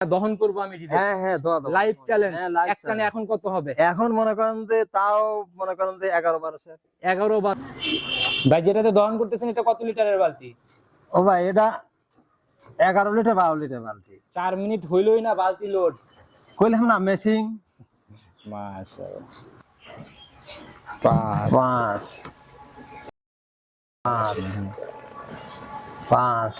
দহন করব আমি হ্যাঁ হ্যাঁ দোয়া দেবো লাইভ চ্যালেঞ্জ live এক কানে challenge। এখন কত হবে? এখন মনে করেন যে তাও মনে করেন যে এগারো বারোশো এগারো বা ভাই যেটাতে দহন করতেছেন এটা কত লিটারের বালতি? ও ভাই এটা এগারো লিটার বারো লিটার বালতি। চার মিনিট হইলই না বালতি লোড কইলাম না মেশিং পাঁচ। পাঁচ। পাঁচ। পাঁচ।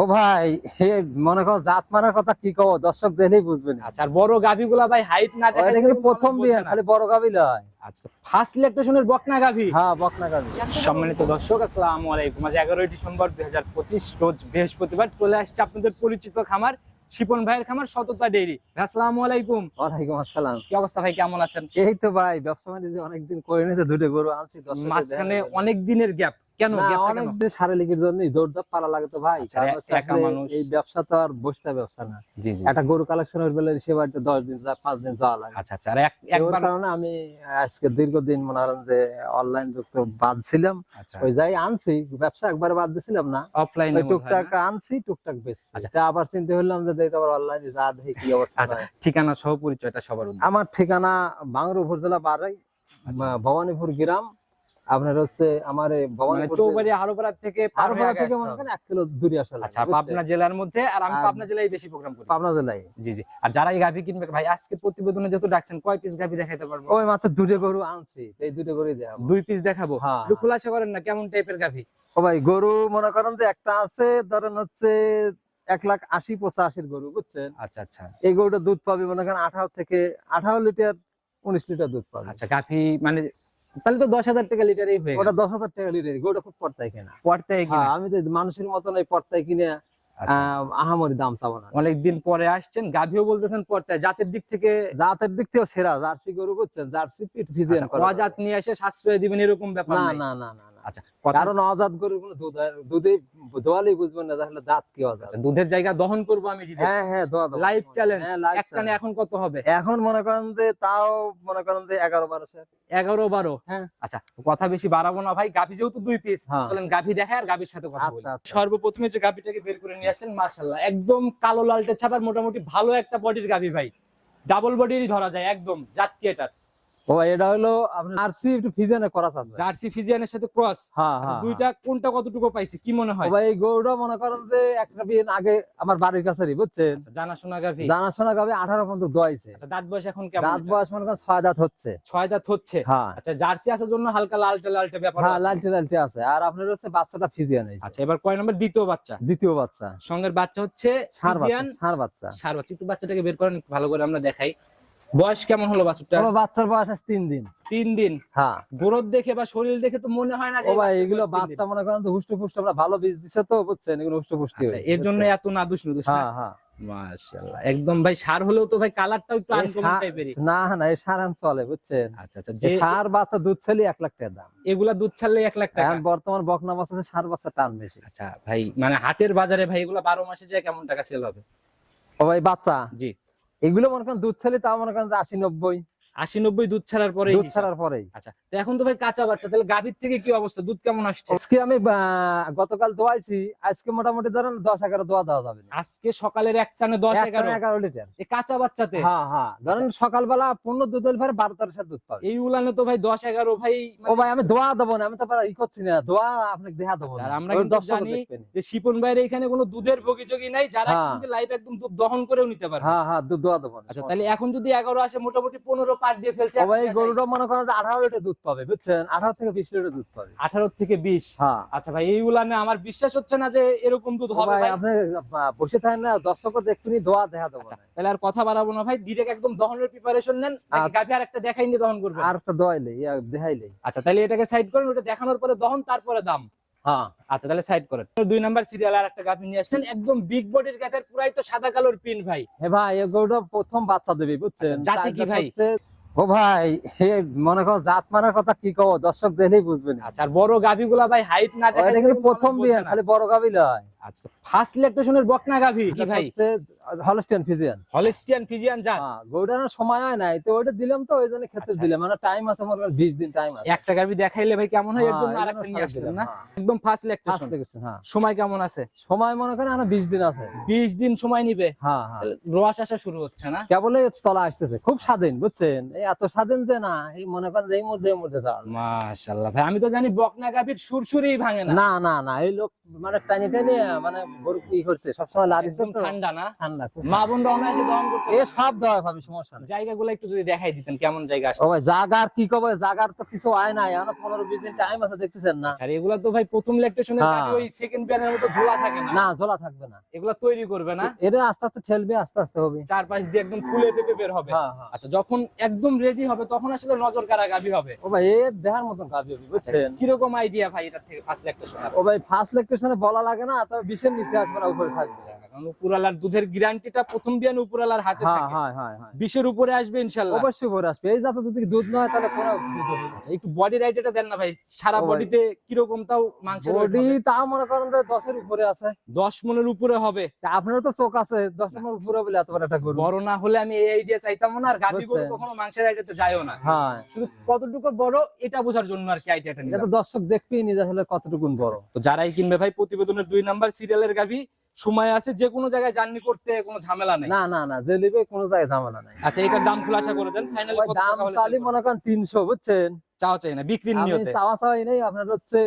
ও ভাই মনে করো জাত মারার কথা কি কব? দর্শক দেখলেই বুঝবেন আচ্ছা আর বড় গাভি গুলা ভাই হাইট না কিন্তু প্রথম খালি বড় লয়। আচ্ছা ফার্স্ট ইলেকট্রেশনের বকনা গাভি? হ্যাঁ বকনা গাবি সম্মানিত দর্শক আসসালামু আলাইকুম। আজ এগারোই ডিসেম্বর দুই হাজার পঁচিশ রোজ বৃহস্পতিবার চলে আসছে আপনাদের পরিচিত খামার শিপন ভাইয়ের খামার সততা ডেইরি। আসসালামু আলাইকুম। ওয়ালাইকুম আসসালাম। কি অবস্থা ভাই কেমন আছেন? এই তো ভাই ব্যবসা বাণিজ্য অনেকদিন করে নিতে দুটো গরু আনছি মাঝখানে দেখানোর জন্য। অনেক দিনের গ্যাপ কেন? শারীরিকের জন্য পালা লাগে তো ভাই। আচ্ছা। এই ব্যবসা তো আর বসতে ব্যবসা না। একটা গরু কালেকশনের বেলা সে বাড়িতে দশ দিন পাঁচ দিন যাওয়া লাগে। আচ্ছা আচ্ছা একবার কারণে আমি আজকে দীর্ঘদিন মনে যে অনলাইন যুক্ত বাদ ছিলাম। আচ্ছা। ওই যাই আনছি ব্যবসা একবারে বাদ দিছিলাম না। অফলাইনে টুকটাক আনছি টুকটাক বেশি আচ্ছা। আবার চিন্তা করলাম যে দেই তো আবার অনলাইনে যা দেখি কি অবস্থা ঠিকানা সহ পরিচয়টা সবার আমার ঠিকানা বাংলা উপজেলা বারাই। ভবানীপুর গ্রাম। আপনার হচ্ছে আমার মানে চৌবাড়ি হারোপাড়া থেকে আগে থেকে মনে করেন এক কিলো দূরে আসা আচ্ছা পাবনা জেলার মধ্যে আর আমি পাবনা জেলায় বেশি প্রোগ্রাম করি। পাবনা জেলায়। জি জি। আর যারা এই গাভি কিনবে ভাই আজকে প্রতিবেদনে যেহেতু ডাকছেন কয় পিস গাভি দেখাইতে পারব? ওই মাত্র দুটো গরু আনছি এই দুটো গরু দুই পিস দেখাবো? হ্যাঁ। খোলাসা করেন না কেমন টাইপের গাভি? ও ভাই গরু মনে করেন যে একটা আছে ধরেন হচ্ছে এক লাখ আশি পঁচাশির গরু বুঝছেন? আচ্ছা আচ্ছা। এই গরুটা দুধ পাবে মনে করেন আঠারো থেকে আঠারো লিটার উনিশ লিটার দুধ পাবে। আচ্ছা গাভি মানে তাহলে তো দশ হাজার টাকা লিটারই হয়ে ওটা দশ হাজার টাকা লিটার ওটা খুব পর্তায় কেনা। কিনা। আমি তো মানুষের মতন এই পর্তায় কিনে আচ্ছা। আহামরি দাম চাবো না। অনেকদিন পরে আসছেন গাভীও বলতেছেন পড়তে জাতের দিক থেকে জাতের দিক থেকেও সেরা জার্সি গরু করছেন জার্সি পিট ভিজে অজাত নিয়ে এসে সাশ্রয় দিবেন এরকম ব্যাপার না না না না। আচ্ছা কথা- কারণ অজাত গরুর কোনো দুধ দুধে দোয়ালেই বুঝবেন না তাহলে দাঁত কি অজাত। দুধের জায়গা দহন করব আমি হ্যাঁ হ্যাঁ দোয়া লাইভ চ্যালেঞ্জ হ্যাঁ, live এক কানে challenge। এখন কত হবে? এখন মনে করেন যে তাও মনে করেন যে এগারো বারোশো এগারো বারো? হ্যাঁ। আচ্ছা কথা বেশি বাড়াবো না ভাই গাভি যেহেতু দুই পিস হ্যাঁ। চলেন গাভি দেখায় আর গাভির সাথে কথা বলি। আচ্ছা, আচ্ছা। সর্বপ্রথমে যে গাভিটাকে বের করে নিয়ে আসলেন মার্শাল্লাহ একদম কালো লালটে ছাপার মোটামুটি ভালো একটা বডির গাভি ভাই। ডাবল বডিরই ধরা যায় একদম জাত কি এটা ও এটা হলো জার্সি একটু ফিজিয়ানে করা আছে। জার্সি ফিজিয়ানের সাথে ক্রস হ্যাঁ হ্যাঁ দুইটা কোনটা কতটুকু পাইছে কি মনে ও হয় ভাই এই মনে করেন যে একটা বিয়ে আগে আমার বাড়ির কাছেরই বুঝছেন? আচ্ছা, জানাশোনা গাভি। জানাশোনা গাবে আঠারো পর্যন্ত দোয়াইছে। আচ্ছা দাঁত বয়স এখন কেমন? রাত বয়স মনে করেন ছয় দাঁত হচ্ছে। দাঁত হচ্ছে? হ্যাঁ। আচ্ছা জার্সি আসার জন্য হালকা লালটে লালটে ব্যাপার হ্যাঁ। লালচে লালচে আছে। আর আপনার হচ্ছে বাচ্চাটা ফিজিয়ান আচ্ছা এবার কয় নম্বর? দ্বিতীয় বাচ্চা। দ্বিতীয় বাচ্চা। সঙ্গের বাচ্চা হচ্ছে ফিজিয়ান বাচ্চা বাচ্চা। সার বাচ্চা একটু বাচ্চাটাকে বের করেন ভালো করে আমরা দেখাই। বয়স কেমন হলো বাচ্চাটা ও বাচ্চার বয়স আছে তিন দিন। তিন দিন? হ্যাঁ। গ্রোথ দেখে বা শরীর দেখে তো মনে হয় না যে ও ভাই এগুলো। বাচ্চা মনে করেন তো হুষ্ট পুষ্ট আমরা ভালো বীজ দিছে তো বুঝছেন? এগুলো হুষ্ট পুষ্টি আচ্ছা, এর জন্য এত নুদুস না? হ্যাঁ হ্যাঁ। মাশাআল্লাহ। একদম ভাই সার হলেও তো ভাই কালারটাও একটু আনকমন টাইপেরই না না এই সারান চলে বুঝছেন? আচ্ছা আচ্ছা যে সার বাচ্চা দুধ ছেলে এক লাখ টাকা দাম। এগুলা দুধ ছাড়লে এক লাখ টাকা? এখন বর্তমান বকনা বাচ্চা সার বাচ্চা টান বেশি। আচ্ছা ভাই মানে হাটের বাজারে ভাই এগুলা বারো মাসে যায় কেমন টাকা সেল হবে? ও ভাই বাচ্চা? জি। এগুলো মনে করেন দুধ ছেলে তাও মনে করেন আশি নব্বই। আশি নব্বই দুধ ছাড়ার পরে দুধ ছাড়ার পরেই। আচ্ছা তো এখন তো ভাই কাঁচা বাচ্চা তাহলে গাভীর থেকে কি অবস্থা? দুধ কেমন আসছে? আজকে আমি গতকাল দোয়াইছি আজকে মোটামুটি ধরেন দশ এগারো দোয়া দেওয়া যাবে। আজকে সকালের এক টানে দশ এগারো। এগারো লিটার। এই কাঁচা বাচ্চাতে? হ্যাঁ হ্যাঁ। ধরেন সকালবেলা পূর্ণ দুধ হলে পরে বারো তেরো দুধ পাবে। এই উলানে তো ভাই দশ এগারো ভাই ও মানে ভাই আমি দোয়া দেবো না আমি তো ই করছি না। দোয়া আপনাকে দেখা দেবো আচ্ছা, আর আমরা কিন্তু জানি যে শিপন ভাইয়ের এখানে কোনো দুধের বগিযোগী নাই যারা হ্যাঁ। কিন্তু লাইভ একদম দুধ দহন করেও নিতে পারে হ্যাঁ হ্যাঁ দুধ দোয়া দেবো আচ্ছা তাহলে এখন যদি এগারো আসে মোটামুটি পনেরো পার দিয়ে ফেলছে ভাই গরুটা মনে করেন আঠারো লিটার দুধ পাবে বুঝছেন? আঠারো থেকে বিশ লিটার দুধ পাবে। আঠারো থেকে বিশ? হ্যাঁ। আচ্ছা ভাই এই উলানে আমার বিশ্বাস হচ্ছে না যে এরকম দুধ হবে ভাই আপনি বসে থাকেন না দর্শকও দেখবেনি দোয়া দেখা দেবো আচ্ছা না তাহলে আর কথা বাড়াবো না ভাই ডিরেক্ট একদম দহনের প্রিপারেশন নেন। গাভী আর একটা দেখাই নিয়ে দহন করবেন? আর একটা দোয়াইলে দেখাইলে আচ্ছা তাহলে এটাকে সাইড করেন ওটা দেখানোর পরে দহন তারপরে দাম। হ্যাঁ আচ্ছা তাহলে সাইড করেন। দুই নাম্বার সিরিয়াল আর একটা গাভী নিয়ে আসলেন একদম বিগ বডির গাভের পুরাই তো সাদা কালোর পিন ভাই। ভাই প্রথম বাচ্চা দেবে বুঝছেন? আচ্ছা, জাতি কি ভাই? ও ভাই হে মনে করো জাত মানার কথা কি কব? দর্শক দেখলেই বুঝবেন আচ্ছা আর বড় গাভিগুলা ভাই হাইট না কিন্তু প্রথম বিয়ে খালি বড় গাভী লয়। আচ্ছা ফার্স্ট ইলেকট্রেশনের বকনা গাভি। কি ভাই? হলস্টিয়ান ফিজিয়ান হলিস্টিয়ান ফিজিয়ান জাত গৌডানোর সময় হয় নাই তো ওইটা দিলাম তো ওই জন্য ক্ষেত্রে। দিলাম। মানে টাইম আছে করেন দিন টাইম আছে। একটা গাভি দেখাইলে ভাই কেমন হয় এর জন্য আরেকটা নিয়ে আসলেন না। একদম ফার্স্ট ইলেকট্রেশন হ্যাঁ। সময় কেমন আছে? সময় মনে করেন আরও দিন আছে। 20 দিন সময় নিবে? হ্যাঁ হ্যাঁ। তাহলে আসা শুরু হচ্ছে না? কেবল তলা আসতেছে খুব স্বাধীন বুঝছেন? এই এত স্বাধীন যে না এই মনে করেন এই মধ্যে এই মধ্যে যাওয়া মাশাআল্লাহ ভাই আমি তো জানি বকনা গাভির সুরসুরি ভাঙে না। না না না এই লোক মানে টানি টানি মানে গরু ই করছে সবসময় লাড়িছে ঠান্ডা না? ঠান্ডা মা বোন অনায়াসে দহন করতে এ সব দেওয়া ভাবি সমস্যা নেই। জায়গাগুলো একটু যদি দেখাই দিতেন কেমন জায়গা আসছে? ভাই জাগার কি কবে জাগার তো কিছু আয় নাই এখন পনেরো বিশ দিন টাইম আছে দেখতেছেন না। আর এগুলা তো ভাই প্রথম ইলেকট্রেশনের। ওই সেকেন্ড প্যানের মতো ঝোলা থাকে না? না ঝোলা থাকবে না। এগুলা তৈরি করবে না? এটা আস্তে আস্তে ঠেলবে আস্তে আস্তে হবে। চার পাঁচ দিয়ে একদম ফুলে পেপে বের হবে। হ্যাঁ হ্যাঁ। আচ্ছা যখন একদম রেডি হবে তখন আসলে নজর কারা গাভি হবে? ও ভাই এ দেখার মতন কাজ হবে বুঝছেন? কীরকম আইডিয়া ভাই এটা থেকে ফার্স্ট ইলেকট্রেশন ও ভাই ফার্স্ট লেকচারে বলা লাগে না তবে বিশের নিচে আসবে না উপরে থাকবে। কারণ উপরালার দুধের গ্যারান্টিটা প্রথম বিয়ান উপরালার হাতে হ্যাঁ থাকে। হ্যাঁ হ্যাঁ হ্যাঁ। বিশের উপরে আসবে ইনশাল্লাহ। অবশ্যই উপরে আসবে। এই জাতে যদি দুধ নয় তাহলে কোনো দুধ হবে আচ্ছা একটু বডি রাইটটা দেন না ভাই। সারা। বডিতে কীরকম তাও মাংসের বডি তাও মনে করেন যে দশের উপরে আছে। দশ মনের উপরে হবে। তা আপনারও তো চোখ আছে দশ নম্বর উপরে বলে এত বড় একটা গরু। বড় না হলে আমি এই আইডিয়া চাইতাম না আর গরু কখনো মাংসের আইডিয়াতে যায়ও না। হ্যাঁ। শুধু কতটুকু বড় এটা বোঝার জন্য আর কি আইডিয়াটা এটা নিলাম। তো দর্শক দেখবেই নিজে হলে কতটুকুন বড়। তো যারাই কিনবে ভাই প্রতিবেদনের দুই নাম্বার সিরিয়ালের গাভি সময় আছে যে কোনো জায়গায় জার্নি করতে কোনো ঝামেলা নেই। না না না যে নিবে কোনো জায়গায় ঝামেলা নাই। আচ্ছা এটার দাম খুলাসা করে দেন ফাইনালি কত দাম টাকা হলে চালি মনে করেন তিনশো বুঝছেন? চাও চাই না বিক্রির আমি নিয়তে। চাওয়া চাওয়াই নেই আপনার হচ্ছে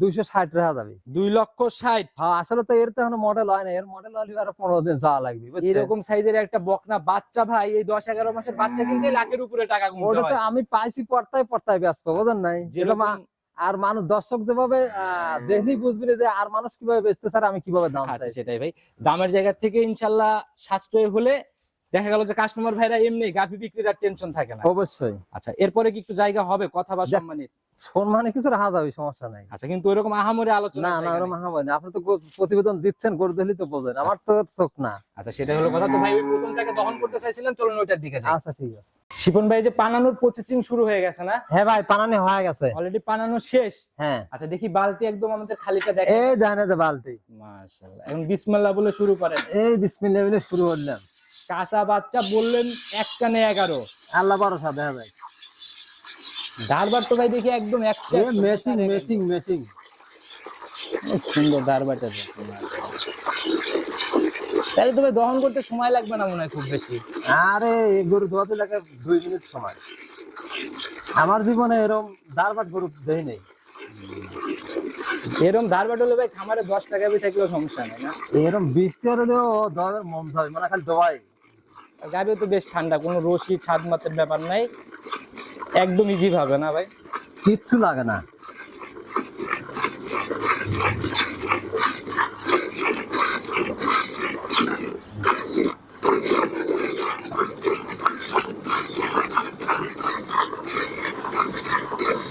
দুইশো ষাট টাকা যাবে দুই লক্ষ ষাট। হ্যাঁ আসলে তো এর তো এখনও মডেল হয় না এর মডেল হলে আরও পনেরো দিন যাওয়া লাগবে বুঝছেন? এরকম সাইজের একটা বকনা বাচ্চা ভাই এই দশ এগারো মাসের বাচ্চা কিনতে লাখের উপরে টাকা গুনতে ওটা তো আমি পাইছি পড়তায় পড়তায় ব্যস্ত বোঝেন নাই? যেরকম আর মানুষ দর্শক যেভাবে আহ, দেখলেই বুঝবি যে আর মানুষ কীভাবে বেচতে স্যার আমি কীভাবে দাম আচ্ছা চাই। সেটাই ভাই। দামের জায়গা থেকে ইনশাল্লাহ সাশ্রয় হলে দেখা গেল যে কাস্টমার ভাইরা এমনি গাফি বিক্রির আর টেনশন থাকে না। অবশ্যই। আচ্ছা এরপরে কি একটু জায়গা হবে কথা বা সম্মানের? সম্মানে সমস্যা নাই। আচ্ছা কিন্তু ওইরকম আহামরি আলোচনা না না ওরকম নেই। আপনি তো প্রতিবেদন দিচ্ছেন করে দিলেই তো বোঝেন। আমার তো চোখ না। আচ্ছা সেটাই হলো কথা। তো ভাই ওই প্রথমটাকে দহন করতে চাইছিলেন চলুন ওইটার দিকে যাই। আচ্ছা ঠিক আছে। শিপন ভাই যে পানানোর প্রসেসিং শুরু হয়ে গেছে না? হ্যাঁ ভাই পানানি হয়ে গেছে। অলরেডি পানানো শেষ? হ্যাঁ। আচ্ছা দেখি বালতি একদম আমাদের খালিটা দেখে এই জানে যে বালতি। মাশাআল্লাহ। এখন বিসমিল্লাহ বলে শুরু করেন। এই বিসমিল্লাহ বলে শুরু করলাম। কাঁচা বাচ্চা বললেন এক কানে এগারো। আল্লাহ ভরসা দেখা যায়। ধারবার তো ভাই দেখি একদম টাকা মেশিং মেশিং খুব সুন্দর ধারবারটা তাহলে তো দহন করতে সময় লাগবে না মনে হয় খুব বেশি। আরে গরু ধোয়াতে লাগে দুই মিনিট সময়। আমার জীবনে এরকম দারবাট গরু দেই নেই। এরকম ধারবাট হলে ভাই খামারে দশ টাকা বি থাকলেও সমস্যা নেই না? এরকম বৃষ্টি হলেও দরের মন ধরে মানে খালি দোয়াই। গাড়িও তো বেশ ঠান্ডা কোনো রশি ছাদ মাতের ব্যাপার নাই। একদম ইজি ভাবে না ভাই? কিচ্ছু লাগে না।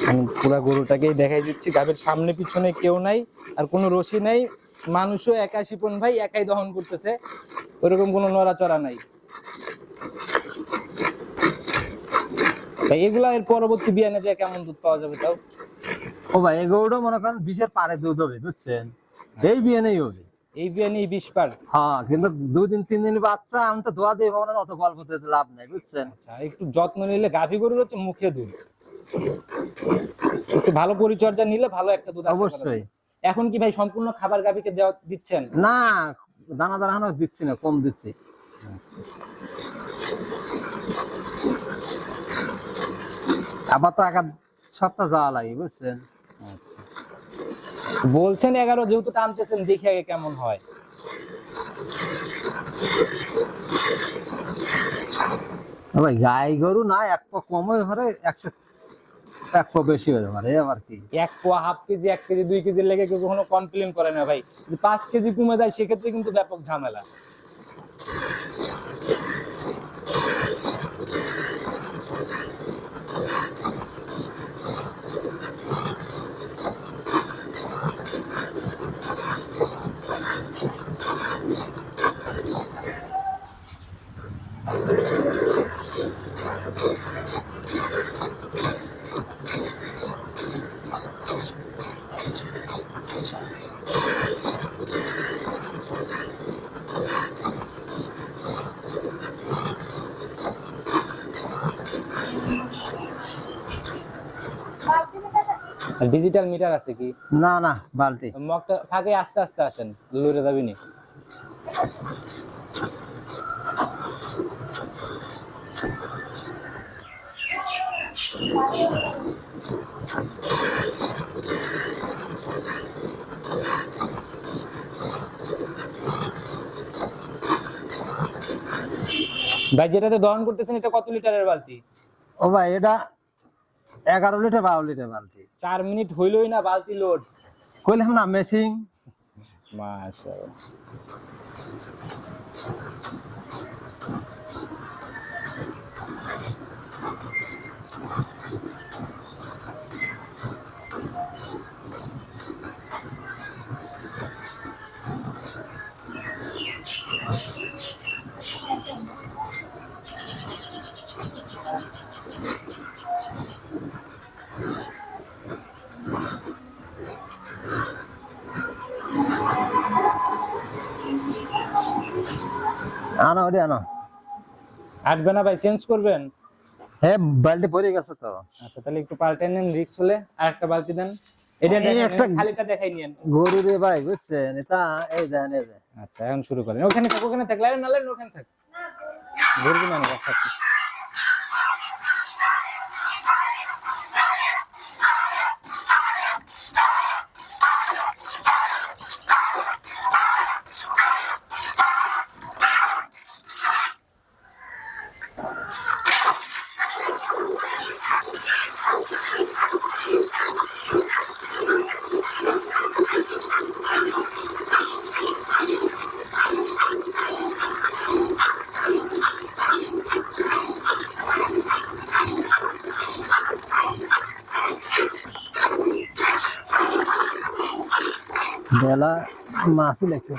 আমি পুরা গরুটাকেই দেখাই দিচ্ছি গাভীর সামনে পিছনে কেউ নাই আর কোনো রশি নাই। মানুষও একা শিপন ভাই একাই দহন করতেছে। ওইরকম কোনো নড়াচড়া নাই। ভাই এগুলা এর পরবর্তী বিয়ানে যে কেমন দুধ পাওয়া যাবে তাও? ও ভাই গরুটা মনে করেন বিশের পারে দুধ হবে বুঝছেন? এই বিয়ে নেই হবে। এই বিয়ানে বিশ পার হ্যাঁ কিন্তু দুদিন তিন দিন বাচ্চা আমি তো দোয়া দিয়ে মানে অত গল্প দিতে লাভ নাই বুঝছেন? আচ্ছা একটু যত্ন নিলে গাভী গরুর হচ্ছে মুখে দুধ। একটু ভালো পরিচর্যা নিলে ভালো একটা দুধ অবশ্যই। এখন কি ভাই সম্পূর্ণ খাবার গাভীকে দেওয়া দিচ্ছেন? না দানা দানা দিচ্ছি না কম দিচ্ছি। আবার তো আধ সপ্তাহ যাওয়া লাগে বুঝছেন? আচ্ছা। বলছেন এগারো যেহেতু টানতেছেন দেখে আগে কেমন হয়। ভাই গাই গরু না এক পা কম হয়ে একশো এক পা বেশি হয়ে পারে আবার কি? এক পোয়া হাফ কেজি এক কেজি দুই কেজির লেগে কেউ কখনো কমপ্লেন করে না ভাই। পাঁচ কেজি কমে যায় সেক্ষেত্রে কিন্তু ব্যাপক ঝামেলা। ডিজিটাল মিটার আছে কি? না না বালতি। মগটা ফাঁকে আস্তে আস্তে আসেন লড়ে যাবি নি। ভাই যেটাতে দহন করতেছেন এটা কত লিটারের বালতি? ও ভাই এটা এগারো লিটার বারো লিটার বালতি। চার মিনিট হইলই না বালতি লোড কইলাম না মেশিন মাশাআল্লাহ। আনো ওটি আনো। আটবে না ভাই চেঞ্জ করবেন? হ্যাঁ বালতি পড়ে গেছে তো। আচ্ছা তাহলে একটু পাল্টে নেন রিক্স হলে। আর একটা বালতি দেন। এটা একটা- খালিটা দেখাই নিয়েন। গরু রে ভাই বুঝছেন? এটা এই দেন এই আচ্ছা এখন শুরু করেন। ওখানে থাক ওখানে থাক লাইন না লাইন ওখানে থাক। গরু মানে না याला माफ़ी लागते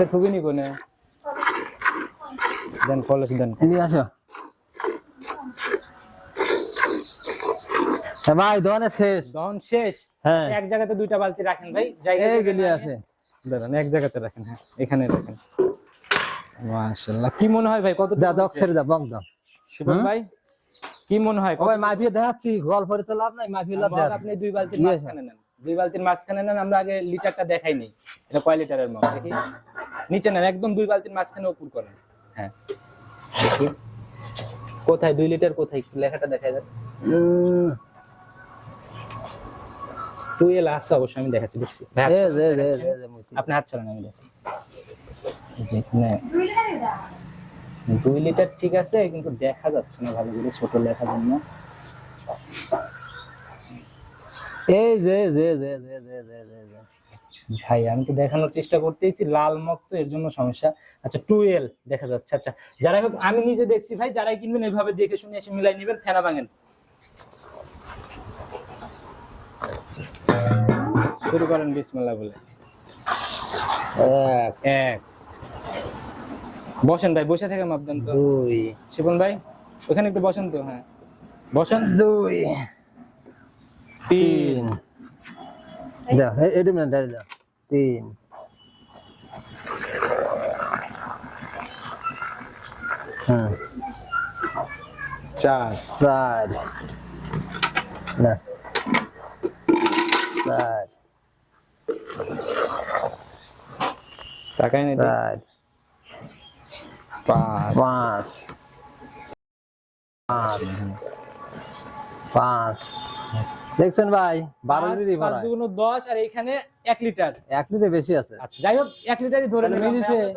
নেটে থুবি নি কোনে? দেন কলেজ দেন এদিকে আসো। হ্যাঁ ভাই দোকানে শেষ। দহন শেষ? হ্যাঁ। এক জায়গাতে দুইটা বালতি রাখেন ভাই জায়গা গেলি আছে। দাঁড়ান এক জায়গাতে রাখেন হ্যাঁ এখানে রাখেন। মাশাআল্লাহ। কি মনে হয় ভাই কত দা দাও ছেড়ে দাও বক দাও শিবন ভাই কি মনে হয়? ভাই মাফিয়ে দেখাচ্ছি গল্প তো লাভ নাই মাফিয়ে লাভ আপনি দুই বালতির ঠিক আছে। মাঝখানে নেন। দুই বালতির মাঝখানে নেন আমরা আগে লিটারটা দেখাই নেই। এটা কয় লিটারের মগ? দেখি। নিচে নেন একদম দুই বালতির মাঝখানে উপর করেন। হ্যাঁ। দেখি। কোথায়? দুই লিটার কোথায়? লেখাটা দেন। উম, টুয়েল আছে অবশ্যই আমি দেখাচ্ছি দেখছি। মুছি। আপনি হাত চলেন আমি দেখি। দুই লিটার ঠিক আছে কিন্তু দেখা যাচ্ছে না ভালো করে ছোট লেখার জন্য। এই যে যে যে যে যে যে যে যে। ভাই আমি তো দেখানোর চেষ্টা করতেইছি লাল মগ তো এর জন্য সমস্যা। আচ্ছা টুয়েল দেখা যাচ্ছে। আচ্ছা যারাই হোক আমি নিজে দেখছি ভাই যারাই কিনবেন এইভাবে দেখে শুনে এসে মিলাই নেবেন ফেনা ভাঙেন। শুরু করেন বিসমিল্লাহ বলে। এক। এক। বসেন ভাই বসে থেকে মাপবেন তো। দুই। শিবন ভাই ওখানে একটু বসেন তো হ্যাঁ। বসেন। দুই। তিন এটা মিনিট এটা তিন চার চার না চার তাকাই না চার পাঁচ পাঁচ পাঁচ পাঁচ দেখছেন ভাই বারো লিটারই পাঁচ দুগুণ দশ আর এইখানে এক লিটার। এক লিটার বেশি আছে। আচ্ছা যাই হোক এক লিটারই ধরে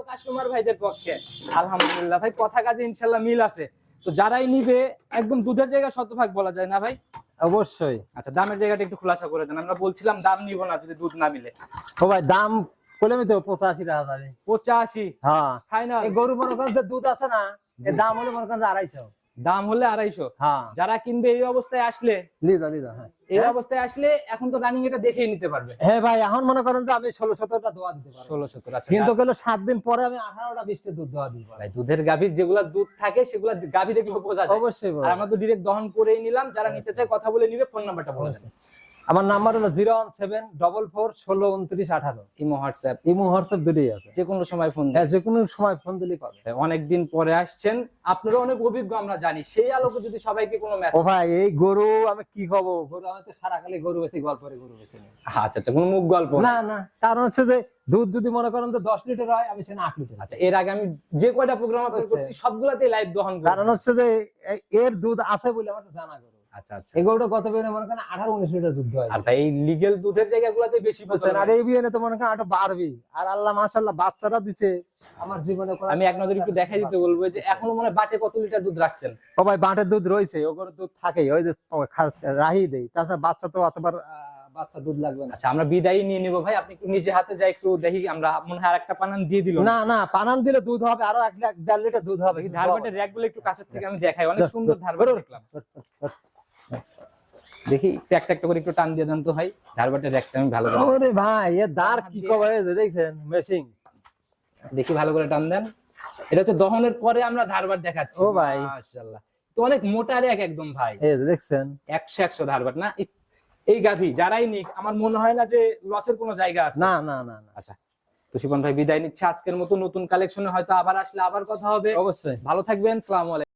কাস্টমার ভাইদের পক্ষে। আলহামদুলিল্লাহ ভাই কথা কাজে ইনশাল্লাহ মিল আছে। তো যারাই নিবে একদম দুধের জায়গা শতভাগ বলা যায় না ভাই? অবশ্যই। আচ্ছা দামের জায়গাটা একটু খোলাসা করে দেন। আমরা বলছিলাম দাম নিব না যদি দুধ না মিলে। ও ভাই দাম বলে তো পঁচাশি টাকা যাবে পঁচাশি? হ্যাঁ। ফাইনাল এই গরু মনে করেন দুধ আছে না দাম হলে মনে করেন আড়াইশো। দাম হলে আড়াইশো। হ্যাঁ। যারা কিনবে এই অবস্থায় আসলে লিদা লিদা হ্যাঁ। এই অবস্থায় আসলে এখন তো রানিং এটা দেখেই নিতে পারবে। হ্যাঁ ভাই এখন মনে করেন যে আমি ষোলো সতেরোটা দোয়া দিতে পারব। ষোলো সতেরো আচ্ছা কিন্তু গেল সাত দিন পরে আমি আঠারোটা বিশটা দুধ দোয়া পারব। ভাই দুধের গাভীর যেগুলা দুধ থাকে সেগুলা গাভী দেখলে বোঝা যায়। অবশ্যই আমরা তো ডিরেক্ট দহন করেই নিলাম যারা নিতে চায় কথা বলে নিবে ফোন নাম্বারটা বলে আমার নাম্বার হলো zero one seven double four ষোলো উনত্রিশ আঠারো। Imo WhatsApp. ইমো হোয়াটসঅ্যাপ দুটোই আছে। যে কোনো সময় ফোন হ্যাঁ যে কোনো সময় ফোন দিলেই পাবে। অনেকদিন পরে আসছেন। আপনারা অনেক অভিজ্ঞ আমরা জানি। সেই আলোকে যদি সবাইকে কোনো ও ভাই এই গরু আমি কি খাব গরু আমি তো সারা খালি গরু বেশি গল্প করে গরু বেশি। আচ্ছা আচ্ছা কোনো মুখ গল্প না। না কারণ হচ্ছে যে দুধ যদি মনে করেন তো দশ লিটার হয় আমি সেখানে আট লিটার। আচ্ছা এর আগে আমি যে কয়টা প্রোগ্রাম। করছি সবগুলাতেই লাইভ দহন করি। কারণ হচ্ছে যে এর দুধ আছে বলে আমার তো জানা গরু আচ্ছা আচ্ছা। এই গরুটা মনে করেন আঠারো উনিশ লিটার দুধ হয়। আর ভাই এই লিগেল দুধের জায়গাগুলোতে বেশি? আর এই বিয়ে তো মনে করেন আরও বাড়বি। আর আল্লাহ মাশাল্লাহ বাচ্চাটা দিছে। আমার জীবনে আমি এক নজর একটু দেখা দিতে বলব যে এখনও মনে বাটে কত লিটার দুধ রাখছেন? বাটের দুধ রয়েছে দুধ থাকেই। ওই যে রাহি দেই তাছাড়া বাচ্চা তো অতবার বাচ্চা দুধ লাগবে না। আচ্ছা আমরা বিদায় নিয়ে নিবো ভাই। আপনি একটু নিজে হাতে যাই একটু দেখি আমরা মনে হয় আরেকটা পানান দিয়ে দিল। না না পানান দিলে দুধ হবে আরও এক লাখ দেড় লিটার দুধ হবে। ধারবাটের র্যাক একটু কাছের থেকে আমি দেখাই। অনেক সুন্দর ধারবাট দেখলাম। দেখি একটু একটা করে একটু টান দিয়ে দেন তো ভাই। ধারবাটের র্যাকটা আমি ভালো করে ওরে ভাই এর দাঁড় কি কবে দেখছেন? মেশিং দেখি ভালো করে টান দেন। এটা হচ্ছে দহনের পরে আমরা ধারবাট দেখাচ্ছি। ও ভাই। মাশাআল্লাহ। তো অনেক মোটা র্যাক একদম ভাই। এই দেখছেন। একশো একশো ধারবাট না? এই- এই গাভি যারাই নিক আমার মনে হয় না যে লসের কোনো জায়গা আছে। না না না না। আচ্ছা তো শিবন ভাই বিদায় নিচ্ছে আজকের মতো নতুন কালেকশনে হয়তো আবার আসলে আবার কথা হবে। অবশ্যই। ভালো থাকবেন সালাম